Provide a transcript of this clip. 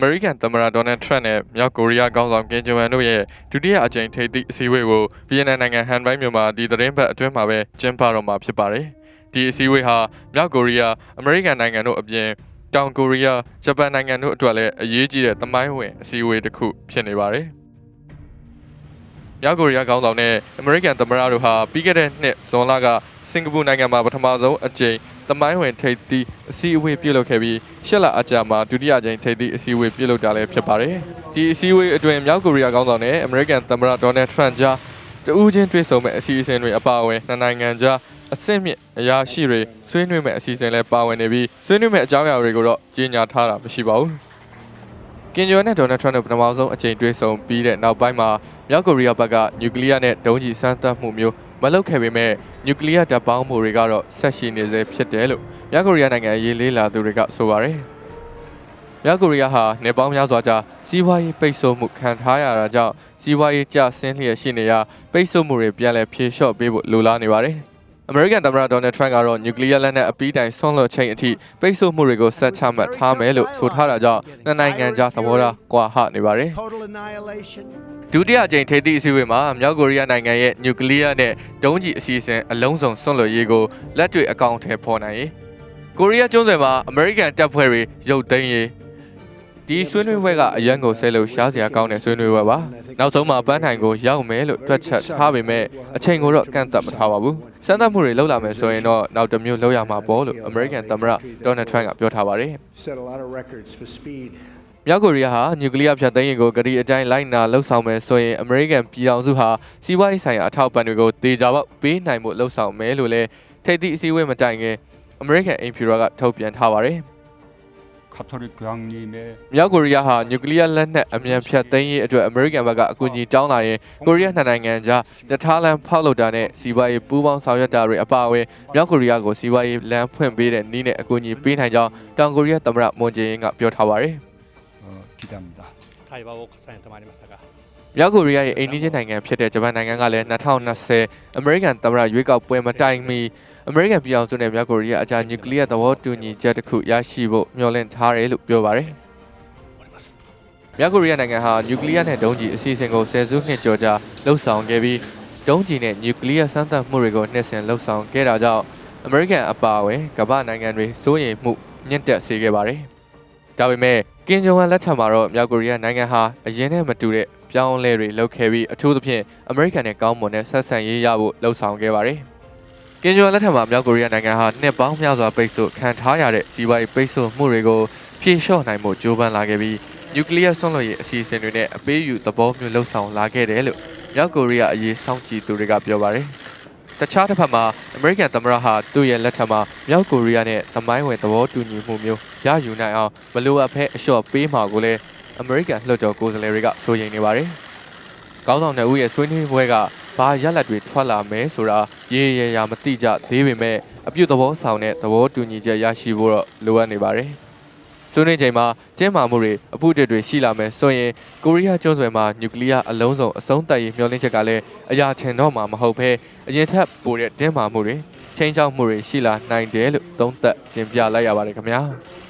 မေရိကန်သမ္မတဒေါ်နယ်ထရန့်နဲ့မြောက်ကိုရီးယားခေါင်းဆောင်ကင်ဂျုံအန်တို့ရဲ့ဒုတိယအကြိမ်ထိပ်သီးအစည်းအဝေးကိုဗီယက်နမ်နိုင်ငံဟန်ဘိုင်းမြို့မှာဒီသတင်းပတ်အတွင်းမှာပဲကျင်းပတော့မှာဖြစ်ပါတယ်။ဒီအစည်းအဝေးဟာမြောက်ကိုရီးယားအမေရိကန်နိုင်ငံတို့အပြင်တောင်ကိုရီးယားဂျပန်နိုင်ငံတို့အတွက်လည်းအရေးကြီးတဲ့သမိုင်းဝင်အစည်းအဝေးတစ်ခုဖြစ်နေပါတယ်။မြောက်ကိုရီးယားခေါင်းဆောင်နဲ့အမေရိကန်သမ္မတတို့ဟာပြီးခဲ့တဲ့နှစ်ဇွန်လကစင်ကာပူနိုင်ငံမှာပထမဆုံးအကြိမ်သမိုင်းဝင်ထိပ်သီးအစည်းအဝေးပြုလုပ်ခဲ့ပြီးရှစ်လအကြာမှာဒုတိယကြိမ်ထိပ်သီးအစည်းအဝေးပြုလုပ်တာလည်းဖြစ်ပါတယ်။ဒီအစည်းအဝေးအတွင်းမြောက်ကိုရီးယားခေါင်းဆောင်နဲ့အမေရိကန်သမ္မတဒေါ်နယ်ထရန့်ကြားတဦးချင်းတွေ့ဆုံမဲ့အစီအစဉ်တွေအပါအဝင်နှစ်နိုင်ငံကြားအဆင့်မြင့်အရာရှိတွေဆွေးနွေးမဲ့အစီအစဉ်လည်းပါဝင်နေပြီးဆွေးနွေးမဲ့အကြောင်းအရာတွေကိုတော့ကြေညာထားတာမရှိပါဘူး။ကင်ဂျိုနဲ့ဒေါ်နယ်ထရန့်တို့ပထမဆုံးအကြိမ်တွေ့ဆုံပြီးတဲ့နောက်ပိုင်းမှာမြောက်ကိုရီးယားဘက်ကနျူကလ িয়ার နဲ့ဒုံးကျည်စမ်းသပ်မှုမျိုး မလုပ်ခဲ့ပေမဲ့နျူကလ িয়ার တပ်ပေါင်းမှုတွေကတော့ဆက်ရှိနေစေဖြစ်တယ်လို့မြောက်ကိုရီးယားနိုင်ငံရေးလေးလာသူတွေကဆိုပါတယ်။မြောက်ကိုရီးယားဟာနေပေါင်းများစွာကြာစီးပွားရေးပိတ်ဆို့မှုခံထားရတာကြောင့်စီးပွားရေးကျဆင်းလျက်ရှိနေရပိတ်ဆို့မှုတွေပြန်လည်ဖြေလျှော့ပေးဖို့လိုလားနေပါတယ်။အမေရိကန်သမ္မတဒေါ်နယ်ထရန့်ကတော့နျူကလ িয়ার လက်နက်အပီးတိုင်ဆွန့်လွတ်ချိန်အထိပိတ်ဆို့မှုတွေကိုဆက်ချမှတ်ထားမယ်လို့ဆိုထားတာကြောင့်နှစ်နိုင်ငံကြားသဘောထားကွာဟနေပါတယ် Total annihilation. ။ ဒုတိယအကြိမ်ထိပ်သီးအစည်းအဝေးမှာမြောက်ကိုရီးယားနိုင်ငံရဲ့နျူကလ িয়ার နဲ့ဒုံးကျည်အစီအစဉ်အလုံးစုံဆွန့်လွတ်ရေးကိုလက်တွေ့အကောင့်ထဲပေါ်နိုင်ရေးကိုရီးယားကျွန်းဆွယ်မှာအမေရိကန်တပ်ဖွဲ့တွေရုပ်သိမ်းရေးဒီဆွေးနွေးပွဲကအရန်ကိုဆဲလို့ရှားစရာကောင်းတဲ့ဆွေးနွေးပွဲပါနောက်ဆုံးမှာပန်းထိုင်ကိုရောက်မယ်လို့တွက်ချက်ထားပေမဲ့အချိန်ကိုတော့ကန့်သတ်မထားပါဘူးစမ်းသပ်မှုတွေလုပ်လာမယ်ဆိုရင်တော့နောက်တစ်မျိုးလုပ်ရမှာပေါ့လို့အမေရိကန်သမ္မတဒေါ်နယ်ထရန့်ကပြောထားပါတယ် မြောက်ကိုရီးယားဟာနျူကလ িয়ার ဖြတ်သိမ်းရေးကိုကတိအတိုင်းလိုက်နာလှုပ်ဆောင်မယ်ဆိုရင်အမေရိကန်ပြည်ထောင်စုဟာစီးပွားရေးဆိုင်ရာအထောက်အပံ့တွေကိုတေချာပေါက်ပေးနိုင်မှုလှုပ်ဆောင်မယ်လို့လည်းထိပ်သီးအစည်းအဝေးမတိုင်ခင်အမေရိကန်အင်ဖြူရာကထုတ်ပြန်ထားပါတယ်။မြောက်ကိုရီးယားဟာနျူကလ িয়ার လက်နက်အမြန်ဖြတ်သိမ်းရေးအတွက်အမေရိကန်ဘက်ကအကူအညီတောင်းလာရင်ကိုရီးယားနှစ်နိုင်ငံကြားတထားလန်ဖောက်လုပ်တာနဲ့စီးပွားရေးပူးပေါင်းဆောင်ရွက်တာတွေအပါအဝင်မြောက်ကိုရီးယားကိုစီးပွားရေးလမ်းဖွင့်ပေးတဲ့နည်းနဲ့အကူအညီပေးနိုင်ကြောင်းတောင်ကိုရီးယားသမ္မတမွန်ဂျေအင်းကပြောထားပါတယ်။ 기대합니 다. 타이바오 카사인 더마니 마사가 မြောက်ကိုရီးယားရဲ့အိမ်နီးချင်းနိုင်ငံဖြစ်တဲ့ဂျပန်နိုင်ငံကလည်း2020အမေရိကန်သမ္မတရွေးကောက်ပွဲမတိုင်မီအမေရိကန်ပြည်အောင်စုနဲ့မြောက်ကိုရီးယားအကြားနျူကလ িয়ার သဘောတူညီချက်တစ်ခုရရှိဖို့မျှော်လင့်ထားတယ်လို့ပြောပါတယ် 올리마스 မြောက်ကိုရီးယားနိုင်ငံဟာနျူကလ িয়ার နဲ့ဒုံးကျည်အစီအစဉ်ကိုဆယ်စုနှစ်ကျော်ကြာလှုပ်ဆောင်ခဲ့ပြီးဒုံးကျည်နဲ့နျူကလ িয়ার စမ်းသပ်မှုတွေကိုနှစ်ဆင့်လှုပ်ဆောင်ခဲ့တာကြောင့်အမေရိကန်အပါအဝင်ကမ္ဘာနိုင်ငံတွေစိုးရိမ်မှုမြင့်တက်စေခဲ့ပါတယ်။ဒါပေမဲ့ ကင်ဂျုံဝမ်လက်ထက်မှာတော့မြောက်ကိုရီးယားနိုင်ငံဟာအရင်နဲ့မတူတဲ့ပြောင်းလဲတွေလုပ်ခဲ့ပြီးအထူးသဖြင့်အမေရိကန်နဲ့ကောင်းမွန်တဲ့ဆက်ဆံရေးရဖို့လှုံ့ဆော်ခဲ့ပါတယ်။ကင်ဂျုံဝမ်လက်ထက်မှာမြောက်ကိုရီးယားနိုင်ငံဟာနှစ်ပေါင်းများစွာပိတ်ဆို့ခံထားရတဲ့စီးပွားရေးပိတ်ဆို့မှုတွေကိုဖြေလျှော့နိုင်ဖို့ကြိုးပမ်းလာခဲ့ပြီးနျူကလ িয়ার ဆွန့်လွတ်ရေးအစီအစဉ်တွေနဲ့အပေးယူသဘောမျိုးလှုံ့ဆော်လာခဲ့တယ်လို့မြောက်ကိုရီးယားအရေးစောင့်ကြည့်သူတွေကပြောပါတယ်။ တခြားတစ်ဖက်မှာအမေရိကန်သမ္မတဟာသူ့ရဲ့လက်ထက်မှာမြောက်ကိုရီးယားနဲ့သမိုင်းဝင်သဘောတူညီမှုမျိုးရယူနိုင်အောင်မလိုအပ်ဘဲအလျှော့ပေးမှာကိုလည်းအမေရိကန်လွှတ်တော်ကိုယ်စားလှယ်တွေကစိုးရိမ်နေပါတယ်။ကောင်းဆောင်တဲ့ဦးရဲ့ဆွေးနွေးပွဲကဘာရလဒ်တွေထွက်လာမဲဆိုတာရေရေရာမသိကြသေးပေမဲ့အပြုတ်သဘောဆောင်တဲ့သဘောတူညီချက်ရရှိဖို့တော့လိုအပ်နေပါတယ်။ ဆွေးနွေးချိန်မှာတင်းမာမှုတွေအပုတ်တွေရှိလာမယ်ဆိုရင်ကိုရီးယားကျွန်းဆွယ်မှာနျူကလ িয়ার အလုံးစုံအဆုံးသတ်ရေးမျှော်လင့်ချက်ကလည်းအရာထင်တော့မှာမဟုတ်ဘဲအရင်ထက်ပိုတဲ့တင်းမာမှုတွေချိန်ချောက်မှုတွေရှိလာနိုင်တယ်လို့သုံးသပ်တင်ပြလိုက်ရပါတယ်ခင်ဗျာ။